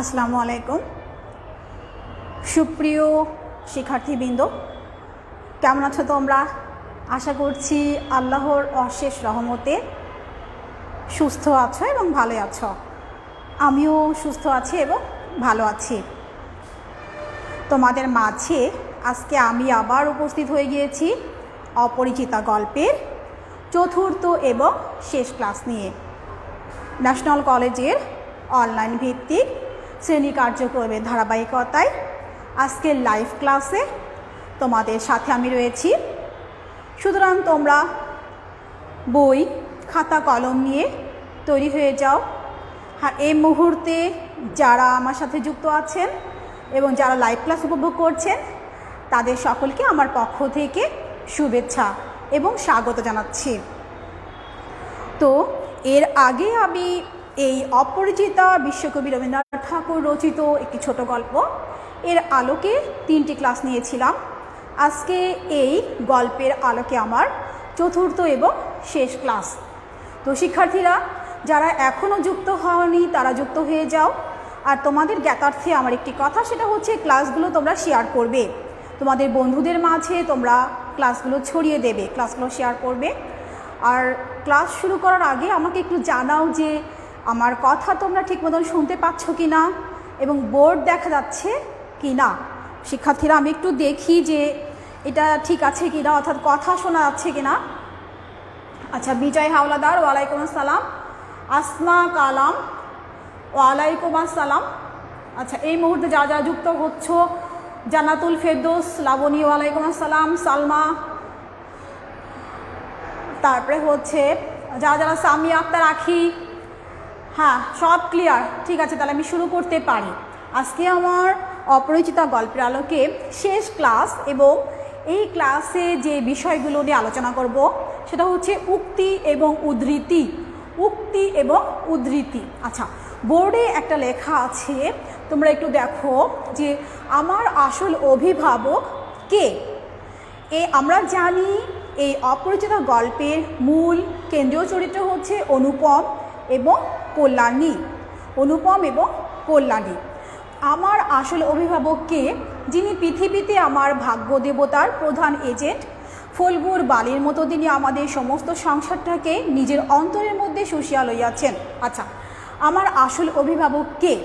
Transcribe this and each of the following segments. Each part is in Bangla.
আসসালামু আলাইকুম। সুপ্রিয় শিক্ষার্থীবৃন্দ, কেমন আছো তোমরা? আশা করছি আল্লাহর অশেষ রহমতে সুস্থ আছো এবং ভালো আছো। আমিও সুস্থ আছি এবং ভালো আছি। তোমাদের মাঝে আজকে আমি আবার উপস্থিত হয়ে গিয়েছি অপরিচিতা গল্পের চতুর্থ এবং শেষ ক্লাস নিয়ে। ন্যাশনাল কলেজের অনলাইন ভিত্তিক শ্রেণি কার্যক্রমের ধারাবাহিকতায় আজকের লাইভ ক্লাসে তোমাদের সাথে আমি রয়েছি। সুতরাং তোমরা বই, খাতা, কলম নিয়ে তৈরি হয়ে যাও। আর এই মুহূর্তে যারা আমার সাথে যুক্ত আছেন এবং যারা লাইভ ক্লাস উপভোগ করছেন, তাদের সকলকে আমার পক্ষ থেকে শুভেচ্ছা এবং স্বাগত জানাচ্ছি। তো, এর আগে আমি এই অপরিচিতা বিশ্বকবি রবীন্দ্রনাথ ঠাকুর রচিত একটি ছোট গল্প। এর আলোকে তিনটি ক্লাস নিয়েছিলাম। আজকে এই গল্পের আলোকে আমার চতুর্থ এবং শেষ ক্লাস। তো শিক্ষার্থীরা, যারা এখনও যুক্ত হওনি, তারা যুক্ত হয়ে যাও। আর তোমাদের জ্ঞাতার্থে আমার একটি কথা, সেটা হচ্ছে ক্লাসগুলো তোমরা শেয়ার করবে। তোমাদের বন্ধুদের মাঝে তোমরা ক্লাসগুলো ছড়িয়ে দেবে, ক্লাসগুলো শেয়ার করবে। আর ক্লাস শুরু করার আগে আমাকে একটু জানাও যে আমার কথা তোমরা ঠিক মতন শুনতে পাচ্ছ কি না? এবং বোর্ড দেখা যাচ্ছে কি না? শিক্ষার্থীরা, আমি একটু দেখি যে এটা ঠিক আছে কি না, অর্থাৎ কথা শোনা যাচ্ছে কি না। আচ্ছা বিজয় হাওলাদার, ওয়ালাইকুম আসসালাম। আসমা কালাম, ওয়ালাইকুম আসসালাম। আচ্ছা এই মুহূর্তে যা যা যুক্ত হচ্ছ জানাতুল ফেরদোস, লাবণী, ওয়ালাইকুম আসসালাম, সালমা। তারপরে হচ্ছে যারা যারা সামি আক্তার আখি হ্যাঁ সব ক্লিয়ার ঠিক আছে, তাহলে আমি শুরু করতে পারি। আজকে আমার অপরিচিতা গল্পের আলোকে শেষ ক্লাস এবং এই ক্লাসে যে বিষয়গুলো নিয়ে আলোচনা করব, সেটা হচ্ছে উক্তি এবং উদ্ধৃতি। উক্তি এবং উদ্ধৃতি। আচ্ছা বোর্ডে একটা লেখা আছে, তোমরা একটু দেখো, যে আমার আসল অভিভাবক কে? এ আমরা জানি, এই অপরিচিত গল্পের মূল কেন্দ্রীয় চরিত্র হচ্ছে অনুপম। এবং কল্যাণী, অনুপম এবং কল্যাণী। আমার আসল অভিভাবককে যিনি পৃথিবীতে আমার ভাগ্য দেবতার প্রধান এজেন্ট। ফলগুর বালির মতো তিনি আমাদের সমস্ত সংসারটাকে নিজের অন্তরের মধ্যে শুষিয়া লইয়াছেন। আচ্ছা আমার আসল অভিভাবক কে?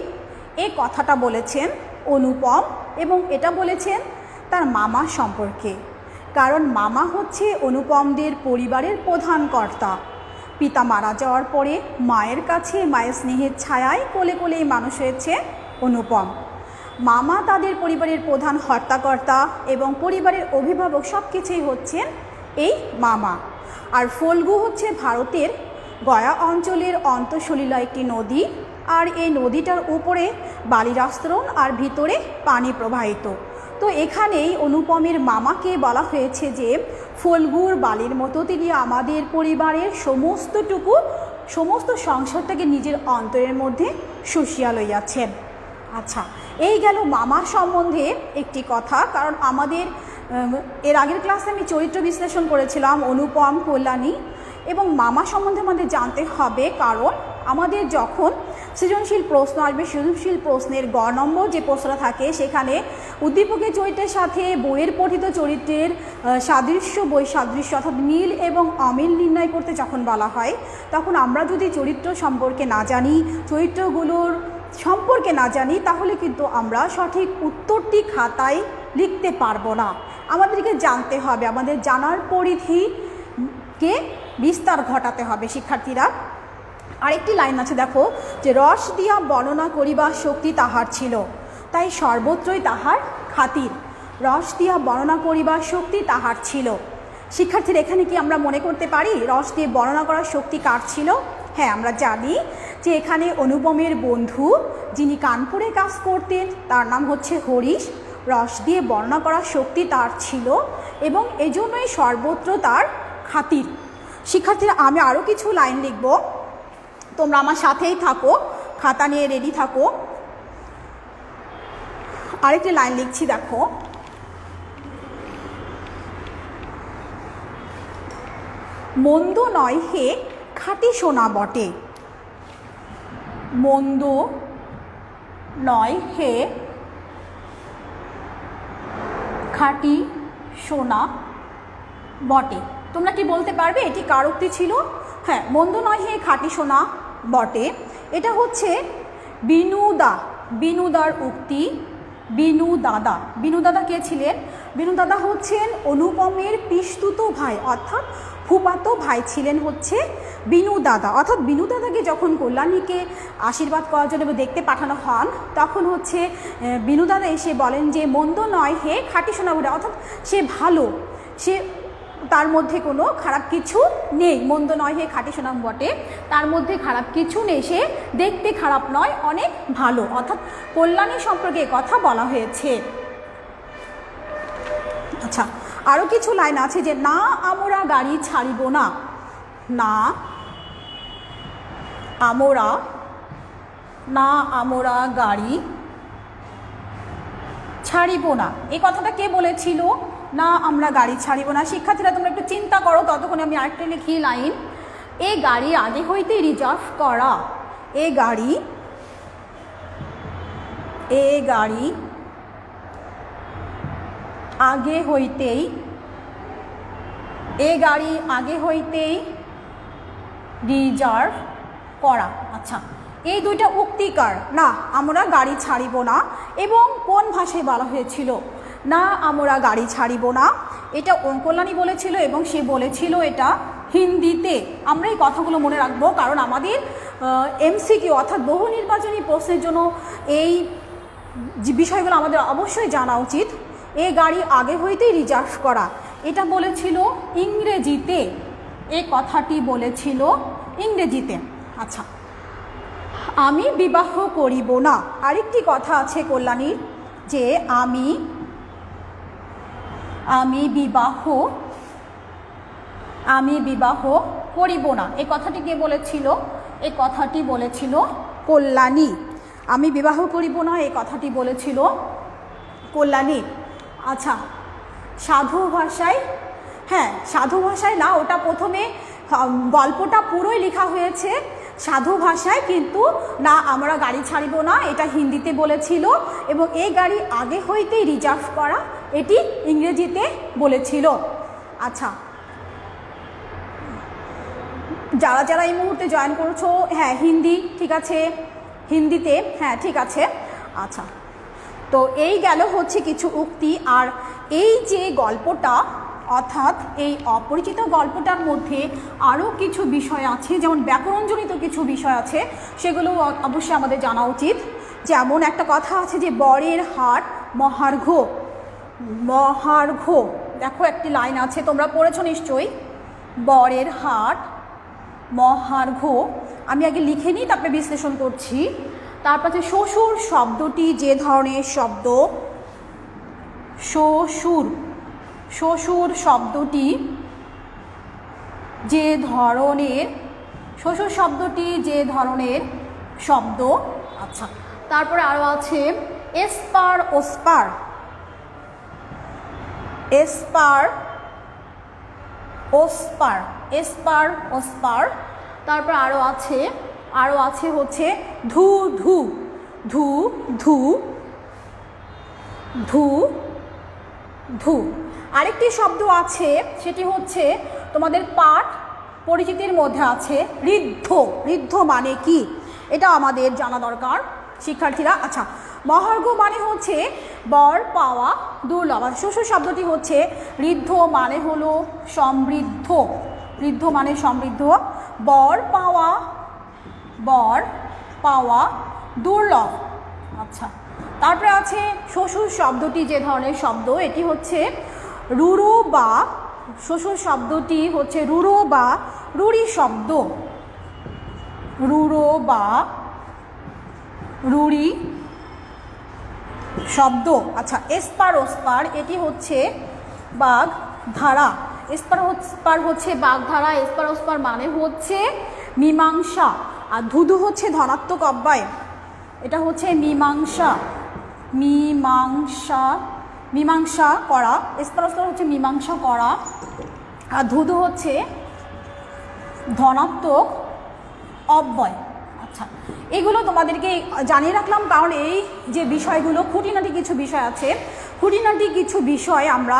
কথাটা বলেছেন অনুপম এবং এটা বলেছেন তার মামা সম্পর্কে। কারণ মামা হচ্ছে অনুপমদের পরিবারের প্রধান কর্তা। পিতা মারা যাওয়ার পরে মায়ের কাছে, মায়ের স্নেহের ছায়ায় কোলে কোলেই মানুষ হয়েছে অনুপম। মামা তাদের পরিবারের প্রধান হর্তাকর্তা এবং পরিবারের অভিভাবক সব কিছুই হচ্ছেন এই মামা। আর ফল্গু হচ্ছে ভারতের গয়া অঞ্চলের অন্তঃসলীলা একটি নদী। আর এই নদীটার উপরে বালির আস্তরণ আর ভিতরে পানি প্রবাহিত। তো এখানেই অনুপমের মামাকে বলা হয়েছে যে ফলগুর বালির মতো তিনি আমাদের পরিবারের সমস্তটুকু, সমস্ত সংসারটাকে নিজের অন্তরের মধ্যে শুষিয়া লইয়াছেন। আচ্ছা এই গেল মামার সম্বন্ধে একটি কথা, কারণ আমাদের এর আগের ক্লাসে আমি চরিত্র বিশ্লেষণ করেছিলাম, অনুপম, কল্যাণী, এবং মামা সম্বন্ধে আমাদের জানতে হবে, কারণ আমাদের যখন সৃজনশীল প্রশ্ন আসবে সৃজনশীল প্রশ্নের গ নম্বর যে প্রশ্নটা থাকে, সেখানে উদ্দীপকের চরিত্রের সাথে বইয়ের পঠিত চরিত্রের সাদৃশ্য বই সাদৃশ্য অর্থাৎ মিল এবং অমিল নির্ণয় করতে যখন বলা হয়, তখন আমরা যদি চরিত্র সম্পর্কে না জানি, চরিত্রগুলোর সম্পর্কে না জানি, তাহলে কিন্তু আমরা সঠিক উত্তরটি খাতায় লিখতে পারব না। আমাদেরকে জানতে হবে, আমাদের জানার পরিধিকে বিস্তার ঘটাতে হবে, শিক্ষার্থীরা। আরেকটি লাইন আছে, দেখো, যে রস দিয়া বর্ণনা করিবার শক্তি তাহার ছিল, তাই সর্বত্রই তাহার খাতির। রস দিয়া বর্ণনা করিবার শক্তি তাহার ছিল। শিক্ষার্থীর, এখানে কি আমরা মনে করতে পারি? রস দিয়ে বর্ণনা করার শক্তি কার ছিল? হ্যাঁ আমরা জানি যে এখানে অনুপমের বন্ধু যিনি কানপুরে কাজ করতেন, তার নাম হচ্ছে হরিশ। রস দিয়ে বর্ণনা করার শক্তি তার ছিল এবং এজন্যই সর্বত্র তার খাতির। শিক্ষার্থীরা, আমি আরও কিছু লাইন লিখব। তোমরা আমার সাথেই থাকো, খাতা নিয়ে রেডি থাকো। আরেকটি লাইন লিখছি, দেখো। মন্দ নয় হে, খাঁটি সোনা বটে। মন্দ নয় হে, খাঁটি সোনা বটে। তোমরা কি বলতে পারবে, এটি কার ছিল? হ্যাঁ মন্দ নয় হে, খাঁটি সোনা বটে। এটা হচ্ছে বিনুদা, বিনুদার উক্তি বিনু দাদা বিনু দাদা কে ছিলেন? বিনু দাদা হচ্ছেন অনুপমের পিস্তুত ভাই, অর্থাৎ ফুপাতো ভাই ছিলেন হচ্ছে বিনু দাদা অর্থাৎ বিনু দাদাকে যখন কল্যাণীকে আশীর্বাদ করার জন্য দেখতে পাঠানো হন, তখন হচ্ছে বিনু দাদা এসে বলেন যে, মন্দ নয় হে খাঁটি সোনা বটে অর্থাৎ সে ভালো, সে তার মধ্যে কোনো খারাপ কিছু নেই। মন্দ নয় হে খাঁটি সোনাম বটে। তার মধ্যে খারাপ কিছু নেই। সে দেখতে খারাপ নয়, অনেক ভালো। অর্থাৎ কল্যাণী সম্পর্কে কথা বলা হয়েছে। আচ্ছা আরও কিছু লাইন আছে যে, না, আমরা গাড়ি ছাড়িব না। না, আমরা না, আমরা গাড়ি ছাড়িব না। এই কথাটা কে বলেছিল? না, আমরা গাড়ি ছাড়িব না। শিক্ষার্থীরা, তোমরা একটু চিন্তা করো, ততক্ষণে আমি আরেকটা লিখি লাইন। এই গাড়ি আগে হইতে রিজার্ভ করা। এ গাড়ি এ গাড়ি আগে হইতেই, এ গাড়ি আগে হইতেই রিজার্ভ করা। আচ্ছা এই দুইটা উক্তিকার, না, আমরা গাড়ি ছাড়িব না, এবং কোন ভাষায় বলা হয়েছিল? না, আমরা গাড়ি ছাড়িব না। এটা কল্যাণী বলেছিল এবং সে বলেছিল এটা হিন্দিতে। আমরা এই কথাগুলো মনে রাখব কারণ আমাদের এমসিকিউ অর্থাৎ বহু নির্বাচনী প্রশ্নের জন্য এই বিষয়গুলো আমাদের অবশ্যই জানা উচিত। এ গাড়ি আগে হইতেই রিজার্ভ করা। এটা বলেছিল ইংরেজিতে। এ কথাটি বলেছিল ইংরেজিতে। আচ্ছা আমি বিবাহ করিব না। আরেকটি কথা আছে কল্যাণীর, যে আমি আমি বিবাহ আমি বিবাহ করিব না। এই কথাটি কে বলেছিল? এই কথাটি বলেছিল কল্যাণী। আমি বিবাহ করিব না এই কথাটি বলেছিল কল্যাণী। আচ্ছা সাধু ভাষায় হ্যাঁ সাধু ভাষায় না, ওটা প্রথমে গল্পটা পুরোই লেখা হয়েছে। সাধু ভাষায় কিন্তু, না, আমরা গাড়ি ছাড়িব না। এটা হিন্দিতে বলেছিল এবং এই গাড়ি আগে হইতেই রিজার্ভ করা, এটি ইংরেজিতে বলেছিল। আচ্ছা। যারা যারা এই মুহূর্তে জয়েন করছ হ্যাঁ হিন্দি, ঠিক আছে? হিন্দিতে হ্যাঁ ঠিক আছে। আচ্ছা। তো এই গেল হচ্ছে কিছু উক্তি। আর এই যে গল্পটা অর্থাৎ এই অপরিচিত গল্পটার মধ্যে আরও কিছু বিষয় আছে, যেমন ব্যাকরণজনিত কিছু বিষয় আছে, সেগুলো অবশ্যই আমাদের জানা উচিত। যেমন একটা কথা আছে যে, বরের হাট মহার্ঘ। মহার্ঘ, দেখো একটি লাইন আছে, তোমরা পড়েছো নিশ্চয়ই? বরের হাট মহার্ঘ। আমি আগে লিখে নিই, তারপরে বিশ্লেষণ করছি। তারপর শ্বশুর শব্দটি যে ধরনের শব্দ? শ্বশুর শ্বশুর শব্দটি যে ধরনের, শ্বশুর শব্দটি যে ধরনের শব্দ আচ্ছা তারপরে আরও আছে, এসপার ওসপার। এসপার ওসপার এসপার ওসপার। তারপর আরও আছে আরও আছে হচ্ছে ধু ধু ধু ধু ধু ধু। আরেকটি শব্দ আছে, সেটি হচ্ছে তোমাদের পাঠ পরিচিতির মধ্যে আছে ঋদ্ধ। ঋদ্ধ মানে কি? এটা আমাদের জানা দরকার, শিক্ষার্থীরা। আচ্ছা মহার্ঘ মানে হচ্ছে বর পাওয়া দুর্লভ। আর শ্বশুর শব্দটি হচ্ছে ঋদ্ধ মানে হলো সমৃদ্ধ। ঋদ্ধ মানে সমৃদ্ধ। বর পাওয়া বর পাওয়া দুর্লভ। আচ্ছা তারপরে আছে শ্বশুর শব্দটি যে ধরনের শব্দ, এটি হচ্ছে রুরু বা শ্বশুর শব্দটি হচ্ছে রুরো বা রুড়ি শব্দ। রুরো বা রুড়ি শব্দ। আচ্ছা এসপার ওসপার, এটি হচ্ছে বাঘ ধারা। এসপার ওসপার হচ্ছে বাঘ ধারা, এসপার ওসপার মানে হচ্ছে মীমাংসা। আর ধুধু হচ্ছে ধনাত্মক অব্যয়। এটা হচ্ছে মীমাংসা। মীমাংসা। মীমাংসা করা এসপার ওসপার হচ্ছে মীমাংসা করা। আর ধুধু হচ্ছে ধনাত্মক অব্যয়। আচ্ছা এগুলো তোমাদেরকে জানিয়ে রাখলাম, কারণ এই যে বিষয়গুলো, খুঁটিনাটি কিছু বিষয় আছে। খুঁটিনাটি কিছু বিষয় আমরা,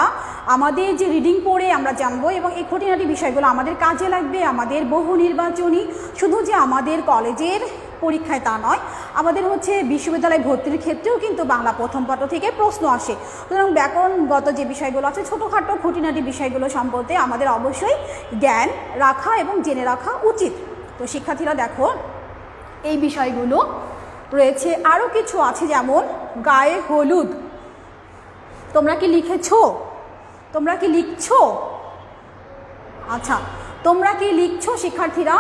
আমাদের যে রিডিং পড়ে আমরা জানব এবং এই খুঁটিনাটি বিষয়গুলো আমাদের কাজে লাগবে, আমাদের বহু নির্বাচনী, শুধু যে আমাদের কলেজের পরীক্ষায় তা নয়। আমাদের হচ্ছে বিশ্ববিদ্যালয় ভর্তির ক্ষেত্রেও কিন্তু বাংলা প্রথম পত্র থেকে প্রশ্ন আসে। সুতরাং ব্যাকরণগত যে বিষয়গুলো আছে, ছোটোখাটো খুঁটিনাটি বিষয়গুলো সম্পর্কে আমাদের অবশ্যই জ্ঞান রাখা এবং জেনে রাখা উচিত। তো শিক্ষার্থীরা দেখো, এই বিষয়গুলো রয়েছে। আরও কিছু আছে যেমন গায়ে হলুদ। তোমরা কি লিখেছো? তোমরা কি লিখছো? আচ্ছা তোমরা কি লিখছো শিক্ষার্থীরা?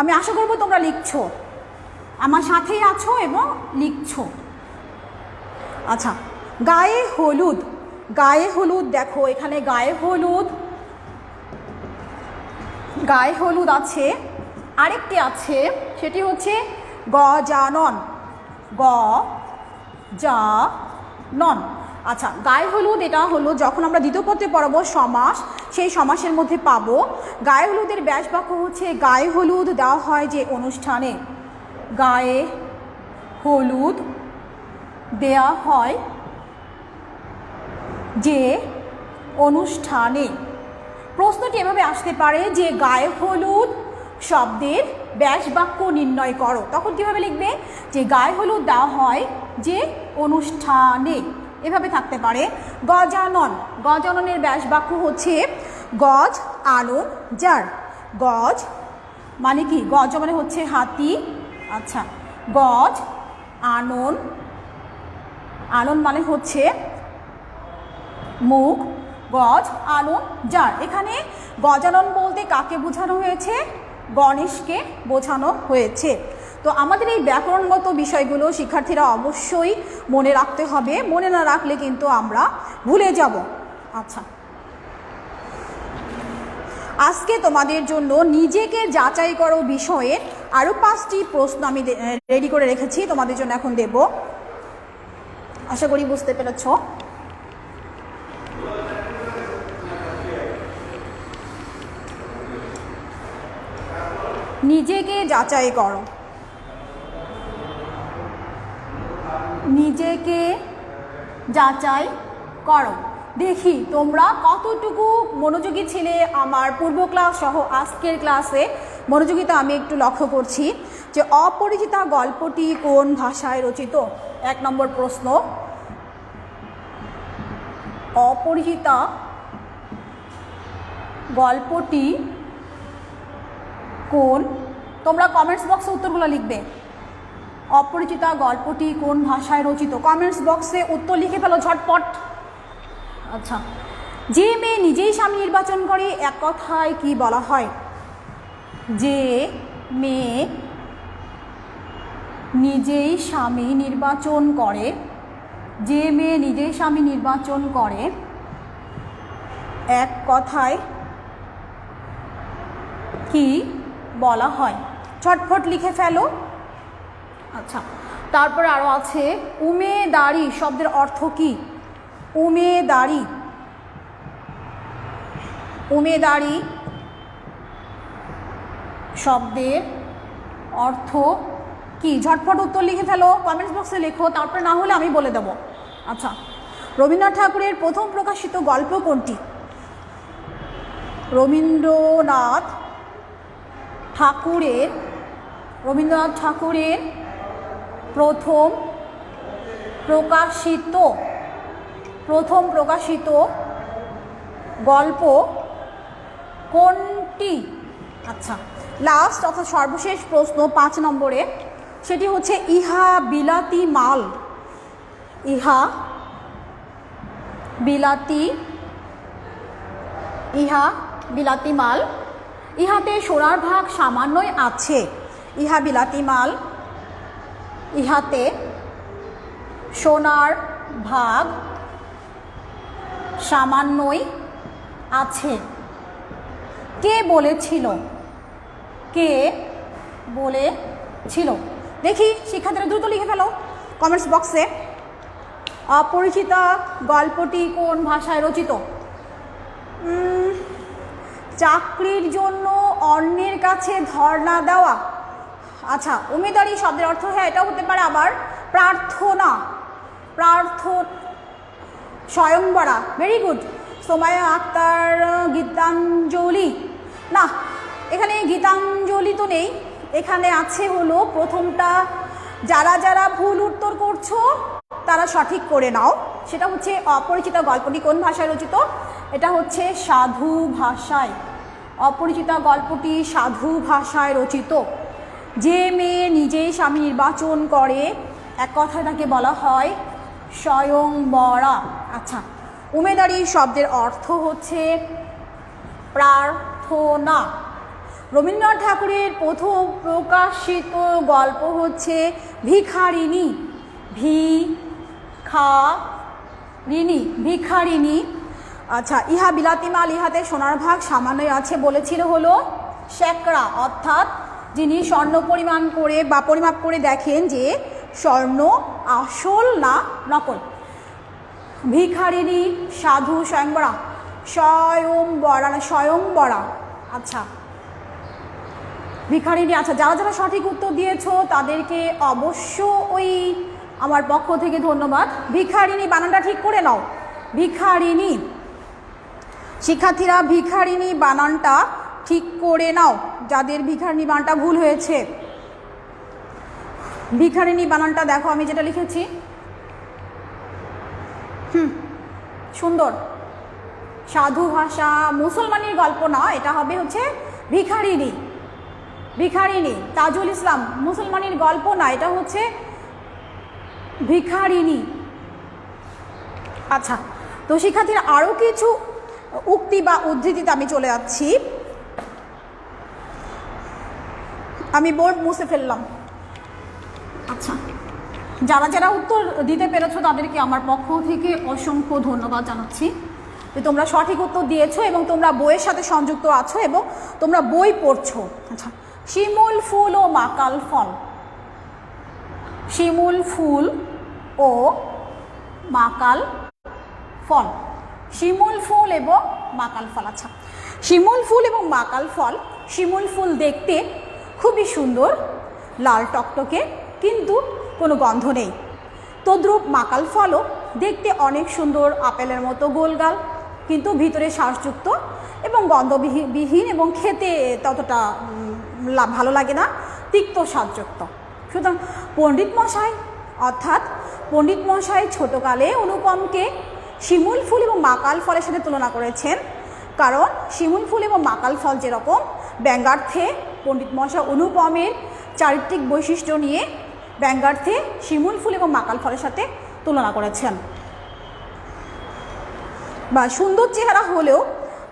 আমি আশা করব তোমরা লিখছো। আমার সাথেই আছো এবং লিখছো। আচ্ছা গায়ে হলুদ। গায়ে হলুদ দেখো, এখানে গায়ে হলুদ। গায়ে হলুদ আছে, আরেকটি আছে, সেটি হচ্ছে গজানন গ যা নন। আচ্ছা গায়ে হলুদ এটা হলো যখন আমরা দ্বিতীয় পত্রে পড়াবো সমাস, সেই সমাসের মধ্যে পাবো। গায়ে হলুদের ব্যাস বাক্য হচ্ছে, গায়ে হলুদ দেওয়া হয় যে অনুষ্ঠানে। গায়ে হলুদ দেয়া হয় যে অনুষ্ঠানে। প্রশ্নটি এভাবে আসতে পারে যে গায়ে হলুদ শব্দের ব্যাস বাক্য নির্ণয় করো। তখন কীভাবে লিখবে? যে গায়ে হলুদ দেওয়া হয় যে অনুষ্ঠানে। এভাবে থাকতে পারে। গজানন। গজাননের ব্যাস বাক্য হচ্ছে গজ আনন যার গজ মানে কি? গজ মানে হচ্ছে হাতি আচ্ছা গজ, আনন আনন মানে হচ্ছে মুখ, গজ, আনন যার এখানে গজানন বলতে কাকে বোঝানো হয়েছে? গণেশকে বোঝানো হয়েছে। তো আমাদের এই ব্যাকরণগত বিষয়গুলো শিক্ষার্থীরা অবশ্যই মনে রাখতে হবে। মনে না রাখলে কিন্তু আমরা ভুলে যাব। আচ্ছা। আজকে তোমাদের জন্য নিজেকে যাচাই করো বিষয়ে আরও পাঁচটি প্রশ্ন আমি রেডি করে রেখেছি, তোমাদের জন্য এখন দেব। আশা করি বুঝতে পেরেছ। নিজেকে যাচাই করো। নিজেকে যাচাই করো। দেখি তোমরা কতটুকু মনোযোগী ছিলে আমার পূর্ব ক্লাস সহ আজকের ক্লাসে। মনোযোগিতা আমি একটু লক্ষ্য করছি যে অপরিচিতা গল্পটি কোন ভাষায় রচিত? এক নম্বর প্রশ্ন। অপরিচিতা গল্পটি কোন? তোমরা কমেন্টস বক্সে উত্তরগুলো লিখবে। অপরিচিতা গল্পটি কোন ভাষায় রচিত? কমেন্টস বক্সে উত্তর লিখে ফেলো ঝটপট। আচ্ছা যে মেয়ে নিজেই স্বামী নির্বাচন করে, এক কথায় কি বলা হয়? যে মেয়ে নিজেই স্বামী নির্বাচন করে, যে মেয়ে নিজেই স্বামী নির্বাচন করে, এক কথায় কি বলা হয়? ছটফট লিখে ফেলো। আচ্ছা তারপর আরও আছে উমেদারি শব্দের অর্থ কি? উমেদারি উমেদারি শব্দের অর্থ কি? ঝটফট উত্তর লিখে ফেলো কমেন্টস বক্সে লেখো, তারপরে না হলে আমি বলে দেবো। আচ্ছা রবীন্দ্রনাথ ঠাকুরের প্রথম প্রকাশিত গল্প কোনটি? রবীন্দ্রনাথ ঠাকুরের রবীন্দ্রনাথ ঠাকুরের প্রথম প্রকাশিত প্রথম প্রকাশিত গল্প কোনটি? আচ্ছা লাস্ট অর্থাৎ সর্বশেষ প্রশ্ন পাঁচ নম্বরে, সেটি হচ্ছে ইহা বিলাতি মাল। ইহা বিলাতি ইহা বিলাতি মাল। ইহাতে সোনার ভাগ সামান্যই আছে। ইহা বিলাতি মাল, ইহাতে সোনার ভাগ সামান্যই আছে। কে বলেছিল? কে বলেছিল? দেখি, শিক্ষার্থীরা দ্রুত লিখে ফেলো। কমেন্টস বক্সে অপরিচিতা গল্পটি কোন ভাষায় রচিত? চাকরির জন্য অন্যের কাছে ধর্ণা দেওয়া। আচ্ছা উমেদারি শব্দের অর্থ হ্যাঁ এটাও হতে পারে আবার, প্রার্থনা। প্রার্থ স্বয়ংবরা ভেরি গুড সোমায়া আক্তার গীতাঞ্জলি। না এখানে গীতাঞ্জলি তো নেই। এখানে আছে হলো প্রথমটা, যারা যারা ভুল উত্তর করছ, তারা সঠিক করে নাও। সেটা হচ্ছে অপরিচিত গল্পটি কোন ভাষায় রচিত? এটা হচ্ছে সাধু ভাষায়। অপরিচিতা গল্পটি সাধু ভাষায় রচিত। যে মেয়ে নিজেই স্বামী নির্বাচন করে, এক কথায় তাকে বলা হয় স্বয়ংবরা। আচ্ছা উমেদারি শব্দের অর্থ হচ্ছে প্রার্থনা। রবীন্দ্রনাথ ঠাকুরের প্রথম প্রকাশিত গল্প হচ্ছে ভিখারিণী ভি খা ঋণী ভিখারিণী। আচ্ছা ইহা বিলাতি মাল ইহাতে সোনার ভাগ সামান্যই আছে, বলেছিল হলো শ্যাকরা অর্থাৎ যিনি স্বর্ণ পরিমাণ করে বা পরিমাপ করে দেখেন যে স্বর্ণ আসল না নকল। ভিখারিণী, সাধু, স্বয়ংবরা স্বয়ংবরা না স্বয়ংবরা আচ্ছা ভিখারিণী আচ্ছা যারা যারা সঠিক উত্তর দিয়েছ তাদেরকে অবশ্য ওই আমার পক্ষ থেকে ধন্যবাদ। ভিখারিণী বানানটা ঠিক করে নাও। ভিখারিণী শিক্ষার্থীরা ভিখারিণী বানানটা ঠিক করে নাও। যাদের ভিখারিণী বানানটা ভুল হয়েছে। ভিখারিণী বানানটা দেখো, আমি যেটা লিখেছি। হুম, সুন্দর। সাধু ভাষা, মুসলমানের গল্প না, এটা হবে হচ্ছে ভিখারিণী ভিখারিণী তাজুল ইসলাম, মুসলমানের গল্প না, এটা হচ্ছে ভিখারিণী আচ্ছা তো শিক্ষার্থীরা আরও কিছু উক্তি বা উদ্ধৃতিতে আমি চলে যাচ্ছি। আমি বোর্ড মুছে ফেললাম। আচ্ছা যারা যারা উত্তর দিতে পেরেছ, তাদেরকে আমার পক্ষ থেকে অসংখ্য ধন্যবাদ জানাচ্ছি। যে তোমরা সঠিক উত্তর দিয়েছ এবং তোমরা বইয়ের সাথে সংযুক্ত আছো এবং তোমরা বই পড়ছো। আচ্ছা শিমুল ফুল ও মাকাল ফল শিমুল ফুল ও মাকাল ফল শিমুল ফুল এবং মাকাল ফল আচ্ছা। শিমুল ফুল এবং মাকাল ফল শিমুল ফুল দেখতে খুবই সুন্দর, লাল টকটকে, কিন্তু কোনো গন্ধ নেই। তদ্রূপ মাকাল ফলও দেখতে অনেক সুন্দর, আপেলের মতো গোলগাল, কিন্তু ভিতরে শ্বাসযুক্ত এবং গন্ধবিহীন এবং খেতে ততটা ভালো লাগে না, তিক্ত স্বাদযুক্ত। সুতরাং পণ্ডিত মশাই, অর্থাৎ পণ্ডিত মশাই ছোটকালে অনুপমকে শিমুল ফুল এবং মাকাল ফলের সাথে তুলনা করেছেন। কারণ শিমুল ফুল এবং মাকাল ফল যেরকম, ব্যঙ্গার্থে পণ্ডিত মশাই অনুপমের চারিত্রিক বৈশিষ্ট্য নিয়ে ব্যঙ্গার্থে শিমুল ফুল এবং মাকাল ফলের সাথে তুলনা করেছেন। বা সুন্দর চেহারা হলেও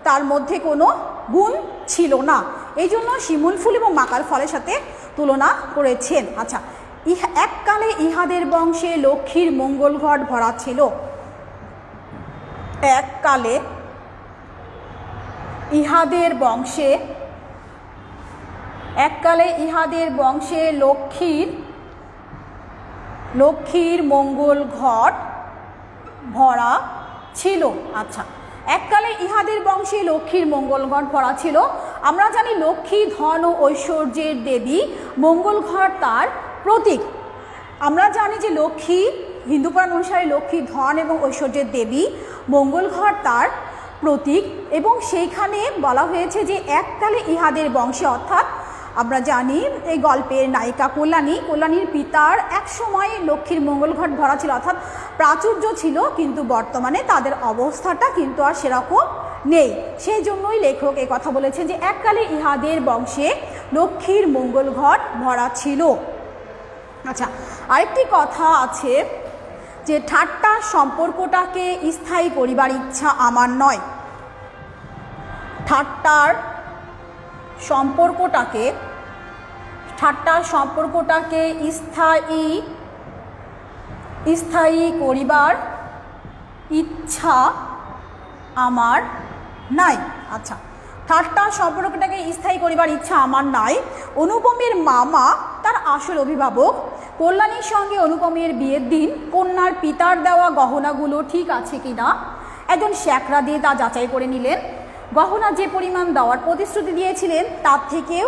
তার মধ্যে কোনো গুণ ছিল না। এই জন্য শিমুল ফুল এবং মাকাল ফলের সাথে তুলনা করেছেন। আচ্ছা ইহা, এককালে ইহাদের বংশে লক্ষ্মীর মঙ্গল ঘট ভরা ছিল। এককালে ইহাদের বংশে, এককালে ইহাদের বংশে লক্ষ্মীর লক্ষ্মীর মঙ্গল ঘট ভরা ছিল। আচ্ছা এককালে ইহাদের বংশে লক্ষ্মীর মঙ্গল ঘট ভরা ছিল। আমরা জানি লক্ষ্মী, ধন ও ঐশ্বর্যের দেবী মঙ্গল ঘট তার প্রতীক। আমরা জানি যে লক্ষ্মী, হিন্দু পুরাণ অনুসারে লক্ষ্মী, ধন এবং ঐশ্বর্যের দেবী মঙ্গল ঘট তার প্রতীক এবং সেইখানে বলা হয়েছে যে এককালে ইহাদের বংশে অর্থাৎ আমরা জানি এই গল্পের নায়িকা কল্যাণী, কল্যাণীর পিতার এক সময় লক্ষ্মীর মঙ্গল ঘট ভরা ছিল, অর্থাৎ প্রাচুর্য ছিল, কিন্তু বর্তমানে তাদের অবস্থাটা কিন্তু আর সেরকম নেই। সেই জন্যই লেখক এ কথা বলেছেন যে, এককালে ইহাদের বংশে লক্ষ্মীর মঙ্গল ঘট ভরা ছিল। আচ্ছা আরেকটি কথা আছে যে, ঠাট্টা সম্পর্কটাকে স্থায়ী করিবার ইচ্ছা আমার নয়। ঠাট্টার সম্পর্কটাকে ঠাট্টার সম্পর্কটাকে স্থায়ী স্থায়ী করিবার ইচ্ছা আমার নাই। আচ্ছা ঠাট্টা সম্পর্কটাকে স্থায়ী করিবার ইচ্ছা আমার নাই। অনুপমের মামা তার আসল অভিভাবক। কল্যাণীর সঙ্গে অনুপমের বিয়ের দিন কন্যার পিতার দেওয়া গহনাগুলো ঠিক আছে কি না একজন শ্যাকরা দিয়ে তা যাচাই করে নিলেন। গহনা যে পরিমাণ দেওয়ার প্রতিশ্রুতি দিয়েছিলেন, তার থেকেও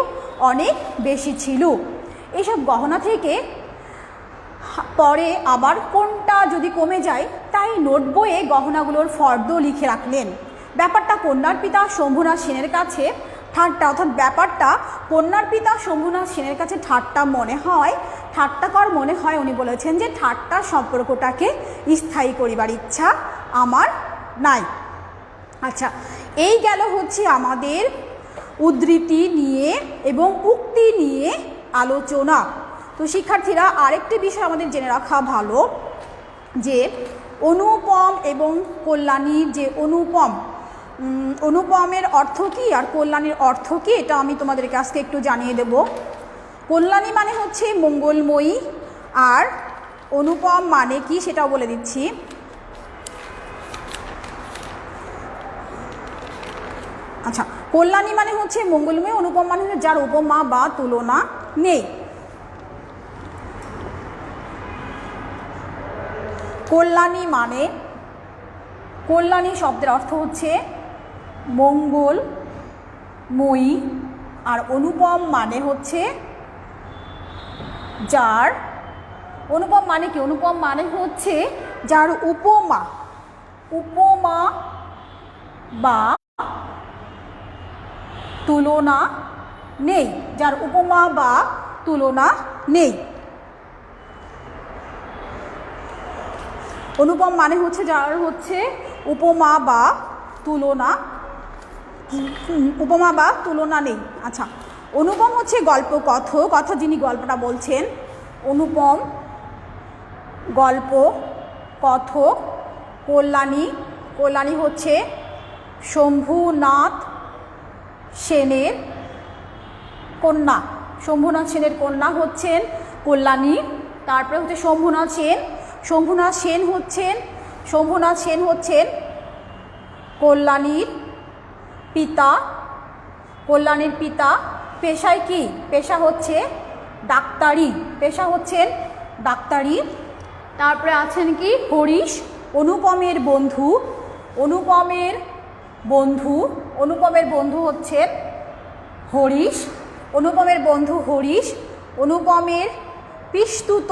অনেক বেশি ছিল। এসব গহনা থেকে পরে আবার কোনটা যদি কমে যায়, তাই নোট বইয়ে গহনাগুলোর ফর্দ লিখে রাখলেন। ব্যাপারটা কন্যার পিতা শম্ভুনাথ সেনের কাছে ঠাট্টা, অর্থাৎ ব্যাপারটা কন্যার পিতা শম্ভুনাথ সেনের কাছে ঠাট্টা মনে হয় ঠাট্টাকর মনে হয় উনি বলেছেন যে ঠাট্টা সম্পর্কটাকে স্থায়ী করিবার ইচ্ছা আমার নাই। আচ্ছা এই গেল হচ্ছে আমাদের উদ্ধৃতি নিয়ে এবং উক্তি নিয়ে আলোচনা। তো শিক্ষার্থীরা, আরেকটি বিষয় আমাদের জেনে রাখা ভালো, যে অনুপম এবং কল্যাণীর যে অনুপম অনুপমের অর্থ কী আর কল্যাণীর অর্থ কী, এটা আমি তোমাদেরকে আজকে একটু জানিয়ে দেব। কল্যাণী মানে হচ্ছে মঙ্গলময়ী, আর অনুপম মানে কি সেটাও বলে দিচ্ছি। আচ্ছা কল্যাণী মানে হচ্ছে মঙ্গলময়, অনুপম মানে হচ্ছে যার উপমা বা তুলনা নেই। কল্যাণী মানে কল্যাণী শব্দের অর্থ হচ্ছে মঙ্গল মই আর অনুপম মানে হচ্ছে যার, অনুপম মানে কি? অনুপম মানে হচ্ছে যার উপমা। উপমা বা তুলনা নেই, যার উপমা বা তুলনা নেই। অনুপম মানে হচ্ছে যার হচ্ছে উপমা বা তুলনা উপমা বা তুলনা নেই। আচ্ছা অনুপম হচ্ছে গল্প কথক অর্থাৎ যিনি গল্পটা বলছেন, অনুপম গল্প কথক কল্যাণী কল্যাণী হচ্ছে শম্ভুনাথ সেনের কন্যা, শম্ভুনাথ সেনের কন্যা হচ্ছেন কল্যাণী, তারপরে হচ্ছে শম্ভুনাথ সেন শম্ভুনাথ সেন হচ্ছেন, শম্ভুনাথ সেন হচ্ছেন কল্যাণীর পিতা। কল্যাণীর পিতা পেশায় কি? পেশা হচ্ছে ডাক্তারি। পেশা হচ্ছেন ডাক্তারি। তারপরে আছেন কি? হরিশ, অনুপমের বন্ধু। অনুপমের বন্ধু, অনুপমের বন্ধু হচ্ছেন হরিশ, অনুপমের বন্ধু হরিশ, অনুপমের পিস্তুত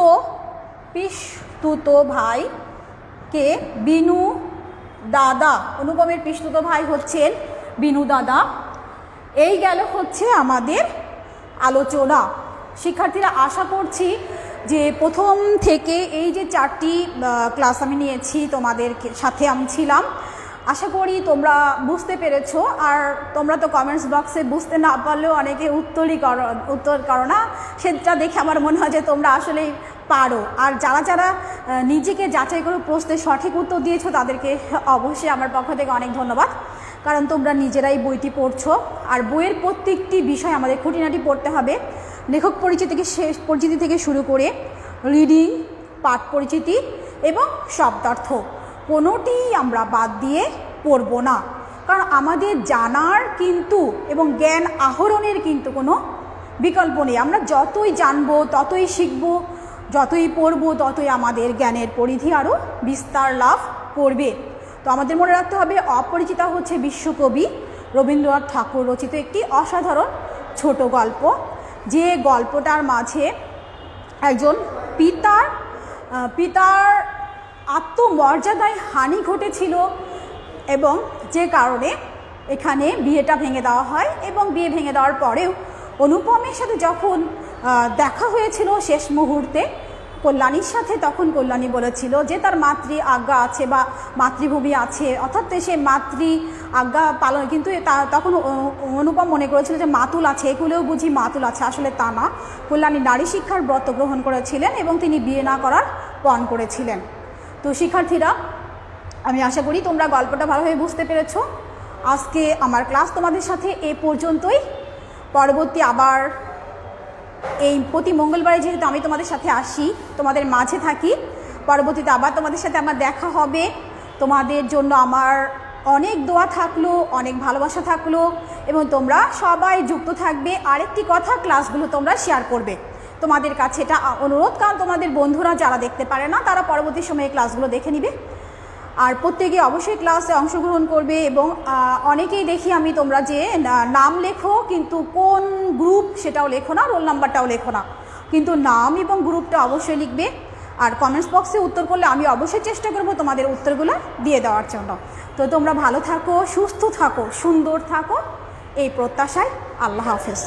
পিস্তুত ভাই কে? বিনু দাদা, অনুপমের পিস্তুত ভাই হচ্ছেন বিনু দাদা। এই গেল হচ্ছে আমাদের আলোচনা। শিক্ষার্থীরা আশা করছি যে প্রথম থেকে এই যে চারটি ক্লাস আমি নিয়েছি, তোমাদের সাথে আমি ছিলাম। আশা করি তোমরা বুঝতে পেরেছ, আর তোমরা তো কমেন্টস বক্সে বুঝতে না পারলেও অনেকে উত্তরই করো, উত্তর করো না সেটা দেখে আমার মনে হয় যে তোমরা আসলেই পারো। আর যারা যারা নিজেকে যাচাই করে প্রশ্নের সঠিক উত্তর দিয়েছ, তাদেরকে অবশ্যই আমার পক্ষ থেকে অনেক ধন্যবাদ। কারণ তোমরা নিজেরাই বইটি পড়ছো, আর বইয়ের প্রত্যেকটি বিষয় আমাদের খুঁটিনাটি পড়তে হবে। লেখক পরিচিতি থেকে শেষ পরিচিতি থেকে শুরু করে রিডিং পাঠ পরিচিতি এবং শব্দার্থ। কোনোটি আমরা বাদ দিয়ে পড়ব না। কারণ আমাদের জানার কিন্তু এবং জ্ঞান আহরণের কিন্তু কোনো বিকল্প নেই। আমরা যতই জানব, ততই শিখব, যতই পড়ব, ততই আমাদের জ্ঞানের পরিধি আরও বিস্তার লাভ করবে। তো আমাদের মনে রাখতে হবে, অপরিচিতা হচ্ছে বিশ্বকবি রবীন্দ্রনাথ ঠাকুর রচিত একটি অসাধারণ ছোট গল্প। যে গল্পটার মাঝে একজন পিতার পিতার আত্মমর্যাদায় হানি ঘটেছিল এবং যে কারণে এখানে বিয়েটা ভেঙে দেওয়া হয় এবং বিয়ে ভেঙে দেওয়ার পরেও অনুপমের সাথে যখন দেখা হয়েছিল শেষ মুহূর্তে, কল্যাণীর সাথে তখন কল্যাণী বলেছিল যে তার মাতৃ আজ্ঞা আছে বা মাতৃভূমি আছে, অর্থাৎ সে মাতৃ আজ্ঞা পালন, কিন্তু তখন অনুপম মনে করেছিল যে মাতুল আছে, এগুলোও বুঝি মাতুল আছে, আসলে তা না। কল্যাণী নারী শিক্ষার ব্রত গ্রহণ করেছিলেন এবং তিনি বিয়ে না করার পণ করেছিলেন। তো শিক্ষার্থীরা, আমি আশা করি তোমরা গল্পটা ভালোভাবে বুঝতে পেরেছ। আজকে আমার ক্লাস তোমাদের সাথে এ পর্যন্তই। পরবর্তী আবার এই প্রতি মঙ্গলবারে যেহেতু আমি তোমাদের সাথে আসি, তোমাদের মাঝে থাকি, পরবর্তীতে আবার তোমাদের সাথে আমার দেখা হবে। তোমাদের জন্য আমার অনেক দোয়া থাকল, অনেক ভালোবাসা থাকল, এবং তোমরা সবাই যুক্ত থাকবে। আরেকটি কথা ক্লাসগুলো তোমরা শেয়ার করবে। তোমাদের কাছে এটা অনুরোধ, কারণ তোমাদের বন্ধুরা যারা দেখতে পারে না, তারা পরবর্তী সময়ে ক্লাসগুলো দেখে নিবে। আর প্রত্যেকে অবশ্যই ক্লাসে অংশগ্রহণ করবে এবং অনেকেই দেখি আমি তোমরা যে নাম লেখো, কিন্তু কোন গ্রুপ সেটাও লেখো না রোল নাম্বারটাও লেখো না। কিন্তু নাম এবং গ্রুপটা অবশ্যই লিখবে। আর কমেন্টস বক্সে উত্তর করলে আমি অবশ্যই চেষ্টা করব তোমাদের উত্তরগুলো দিয়ে দেওয়ার জন্য। তো তোমরা ভালো থাকো, সুস্থ থাকো, সুন্দর থাকো। এই প্রত্যাশায় আল্লাহ হাফেজ।